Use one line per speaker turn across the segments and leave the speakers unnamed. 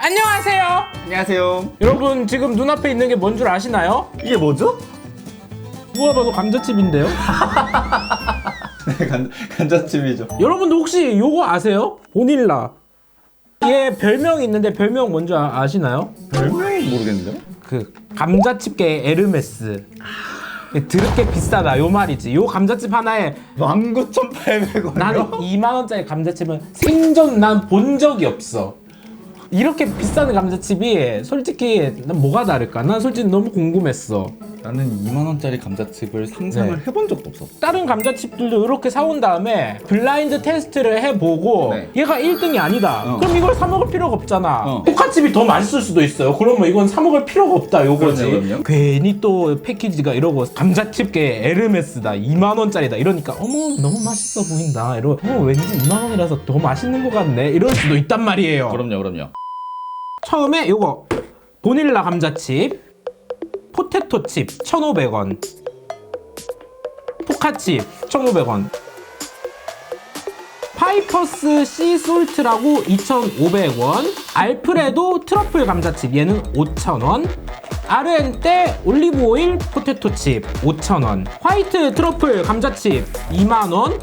안녕하세요. 안녕하세요.
여러분 지금 눈앞에 있는 게 뭔 줄 아시나요? 이게 뭐죠? 누가 봐도 감자칩인데요.
네, 간, 자칩이죠
여러분도 혹시 요거 아세요? 보닐라. 얘 별명이 있는데 별명 뭔지 아, 아시나요?
별명모르겠는데그
감자칩계 에르메스. 드럽게 비싸다 요 말이지. 요 감자칩 하나에
19,800원.
나는 2만 원짜리 감자칩은 생전 난 본 적이 없어. 이렇게 비싼 감자칩이 솔직히 난 뭐가 다를까? 난 솔직히 너무 궁금했어.
나는 2만 원짜리 감자칩을 상상을 네. 해본 적도 없어.
다른 감자칩들도 이렇게 사온 다음에 블라인드 테스트를 해보고 네. 얘가 1등이 아니다. 어. 그럼 이걸 사 먹을 필요가 없잖아. 포카칩이 어. 더 맛있을 수도 있어요. 그러면 뭐 이건 사 먹을 필요가 없다. 요거지. 그러네 괜히 또패키지가 이러고 감자칩게 에르메스다. 2만 원짜리다. 이러니까 어머 너무 맛있어 보인다. 이러고 어, 왠지 2만 원이라서 더 맛있는 것 같네. 이럴 수도 있단 말이에요.
그럼요, 그럼요.
처음에 요거 보닐라 감자칩 포테토칩 1,500원 포카칩 1,500원 파이퍼스 씨 솔트라고 2,500원 알프레도 트러플 감자칩 얘는 5,000원 아르헨테 올리브오일 포테토칩 5,000원 화이트 트러플 감자칩 2만원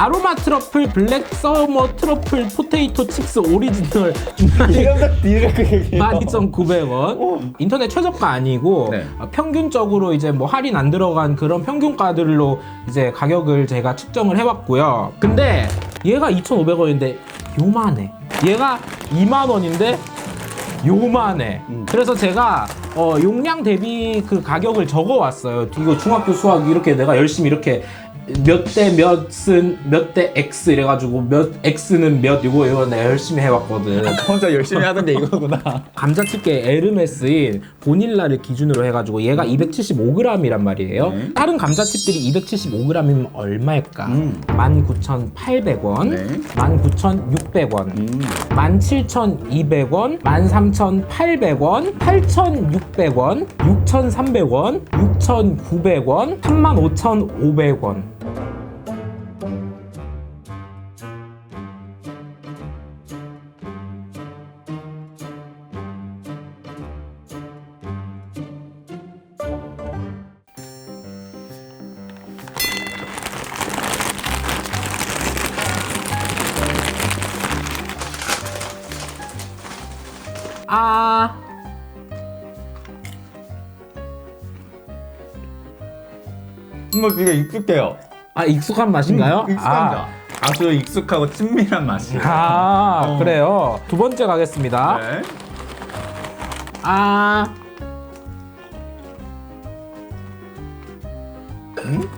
아로마 트러플, 블랙 서머 트러플, 포테이토 칩스 오리지널
12,900원.
인터넷 최저가 아니고 네. 어, 평균적으로 이제 뭐 할인 안 들어간 그런 평균가들로 이제 가격을 제가 측정을 해봤고요. 근데 얘가 2,500원인데 요만해. 얘가 2만 원인데 요만해. 음. 그래서 제가 어, 용량 대비 그 가격을 적어왔어요. 이거 중학교 수학 이렇게 내가 열심히 이렇게 몇대 몇은 몇 대 X 이래가지고 몇 X는 몇 이거 이거 내가 열심히 해봤거든. 아,
혼자 열심히 하던데 이거구나.
감자튀김 에르메스인 보닐라를 기준으로 해가지고 얘가 275g이란 음. 말이에요. 네. 다른 감자칩들이 275g이면 얼마일까? 음. 19,800원, 네. 19,600원, 음. 17,200원, 13,800원, 8,600원, 6,300원, 6,900원, 35,500원.
뭔가 되게 익숙해요.
아 익숙한 맛인가요?
음, 익숙합니다. 아. 아주 익숙하고 친밀한 맛이에요.
아 어. 그래요. 두 번째 가겠습니다. 네. 아.
음?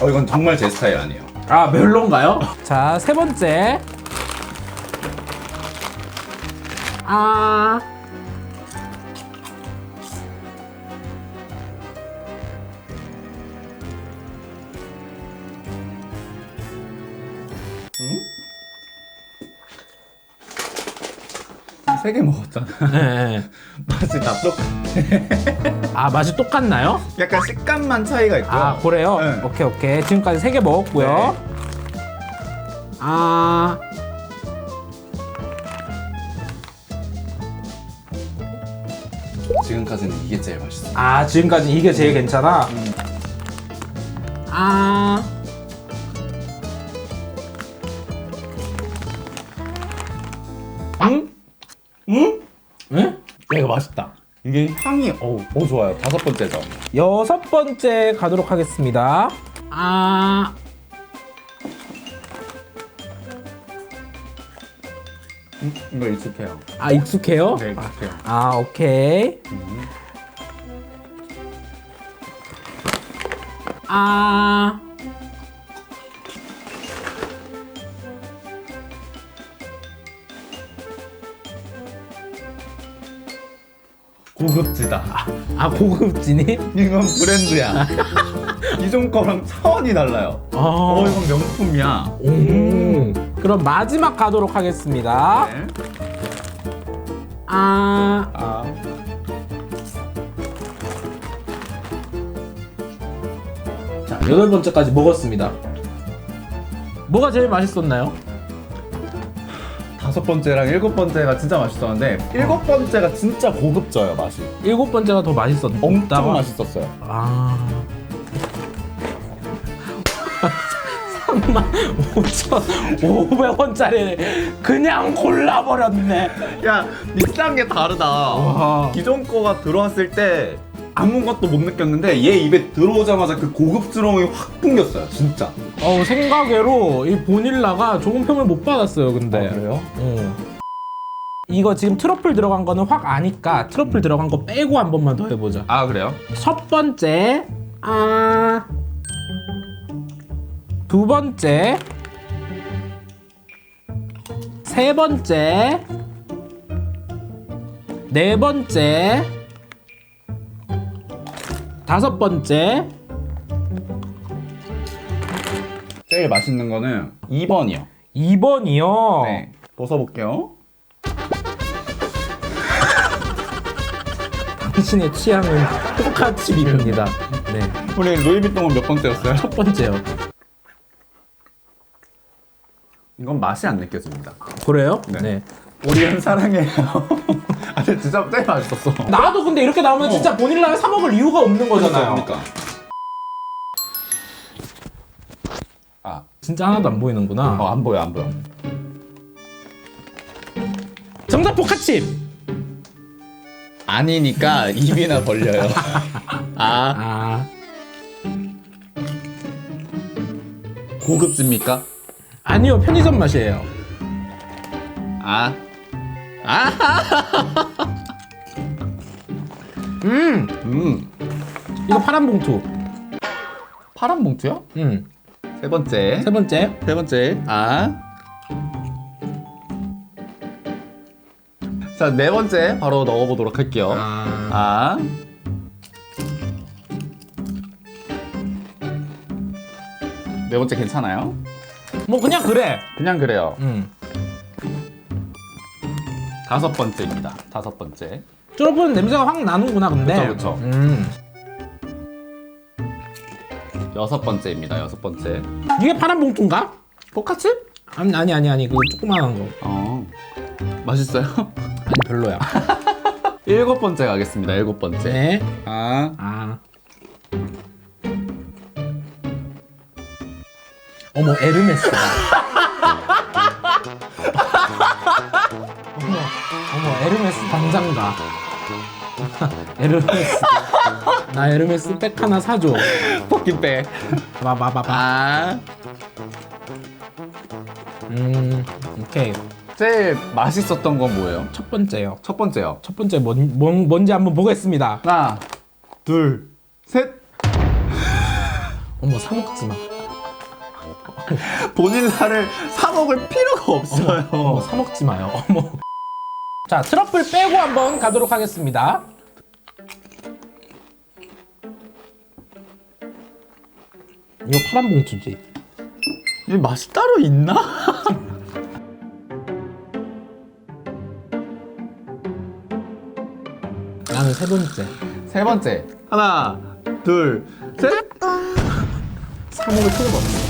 어 이건 정말 제 스타일 아니에요.
아 멜론가요? 자세 번째. 아.
세개 먹었잖아. 네. 네. 맛이 다 똑같아.
아 맛이 똑같나요?
약간 색감만 차이가
있고아 그래요? 네. 오케이 오케이. 지금까지 세 개 먹었고요. 네. 아
지금까지는 이게 제일 맛있어.
아 지금까지 이게 제일 괜찮아. 음. 아. 이게 향이 어우 오 어, 좋아요. 다섯 번째 점. 여섯 번째 가도록 하겠습니다. 아.
음, 이거 익숙해요.
아, 익숙해요? 네, 익숙해요. 아, 오케이. 아.
고급지다.
아 고급지니?
이건 브랜드야. 기존 아. 거랑 차원이 달라요. 아. 어, 이건 명품이야. 오.
그럼 마지막 가도록 하겠습니다. 네. 아 아,
자, 여덟 번째까지 먹었습니다.
뭐가 제일 맛있었나요?
다섯 번째랑 일곱 번째가 진짜 맛있었는데 일곱 번째가 진짜 고급져요 맛이
일곱 번째가 더 맛있었.
엄청 없다고? 맛있었어요 아.
3만 5천 500원짜리 그냥 골라버렸네.
야 비싼 게 다르다 와. 기존 거가 들어왔을 때 아무것도 못 느꼈는데 얘 입에 들어오자마자 그 고급스러움이 확 풍겼어요 진짜
어, 생각외로 이 보닐라가 좋은 평을 못 받았어요, 근데.
아, 그래요? 어.
이거 지금 트러플 들어간 거는 확 아니까 트러플 음. 들어간 거 빼고 한 번만 더 해보자. 아 그래요? 첫 번째, 아. 두 번째. 세 번째. 네 번째. 다섯 번째
제일 맛있는 거는 2번이요.
2번이요. 네. 벗어볼게요. 당신의 취향은 똑같이 미릅니다. 네.
우리 루이비통은 몇 번째였어요? 첫 번째요. 이건 맛이 안 느껴집니다. 그래요? 네. 네. 우리 형 사랑해요. 아, 근데 진짜 제 맛있었어.
나도 근데 이렇게 나오면 어. 진짜 보닐라사 먹을 이유가 없는
거잖아요. 그러니까.
아, 진짜 하나도 안 보이는구나.
어, 안 보여, 안 보여.
정답 포카칩.
아니니까 입이나 벌려요. 아. 아, 아, 고급집니까?
아니요 편의점 맛이에요. 아, 음! 음. 이거 파란 봉투.
파란 봉투요? 음. 세 번째. 세 번째. 세 번째. 아. 자, 네 번째 바로 넣어 보도록 할게요. 아. 아. 네 번째 괜찮아요?
뭐 그냥 그래.
그냥 그래요. 음. 다섯 번째입니다. 다섯 번째.
쭈르픈 냄새가 확 나는구나
근데. 그쵸, 그 음. 여섯 번째입니다. 여섯 번째.
이게 파란 봉투인가? 포카츠? 아니 아니 아니 아니 그 조그만한 거. 어.
맛있어요? 아니
별로야.
일곱 번째 가겠습니다. 일곱 번째. 네. 아. 아.
어머 에르메스 어머, 어머, 에르메스 당장가. 에르메스. 나 에르메스 백 하나 사줘.
포켓백. 봐봐봐봐. 아.
음, 오케이.
제일 맛있었던 건 뭐예요?
첫 번째요. 첫 번째요. 첫 번째 뭔, 뭔 뭔지 한번 보겠습니다.
하나, 둘, 셋.
어머, 사 먹지 마.
보닐라를 사 먹을 필요가 없어요. 어머,
사 먹지 마요. 어머. 자 트러플 빼고 한번 가도록 하겠습니다 이거 파란 봉투지
이 맛이 따로 있나?
나는 세 번째
세 번째 하나 둘셋 아.
사먹을 필요가 없어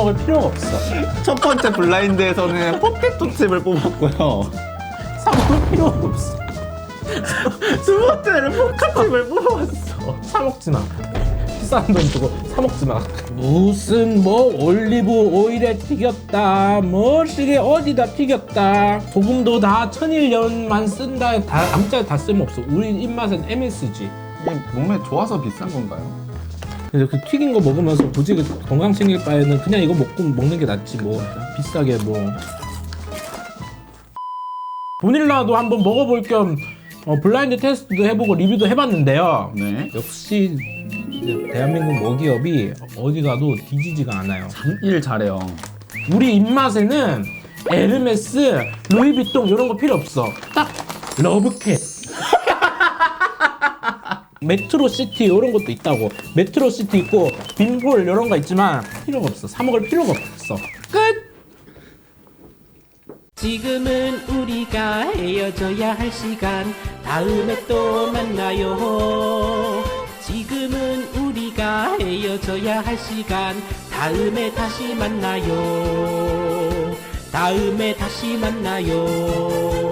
먹을 필요가 없어.
첫 번째 블라인드에서는 포켓토 칩을 뽑았고요.
사먹을 필요가 없어.
두 번째는 포카칩을 뽑았어.
사먹지 마. 비싼 돈 주고 사먹지 마. 무슨 뭐 올리브 오일에 튀겼다 머시게 뭐 어디다 튀겼다 소금도 다천일염만 쓴다 다 아무짝에 다 쓸모없어 우리 입맛엔 MSG
몸에 좋아서 비싼 건가요?
근데 그 튀긴 거 먹으면서 굳이 그 건강 챙길 바에는 그냥 이거 먹고 먹는 게 낫지 뭐 비싸게 뭐 보닐라도 한번 먹어볼 겸 어, 블라인드 테스트도 해보고 리뷰도 해봤는데요. 네. 역시 대한민국 먹이업이 어디 가도 뒤지지가 않아요. 일 잘해요. 우리 입맛에는 에르메스, 루이비통 이런 거 필요 없어. 딱 러브캣. 메트로시티 이런 것도 있다고 메트로시티 있고 빈폴 이런 거 있지만 필요가 없어 사 먹을 필요가 없어 끝! 지금은 우리가 헤어져야 할 시간 다음에 또 만나요 지금은 우리가 헤어져야 할 시간 다음에 다시 만나요 다음에 다시 만나요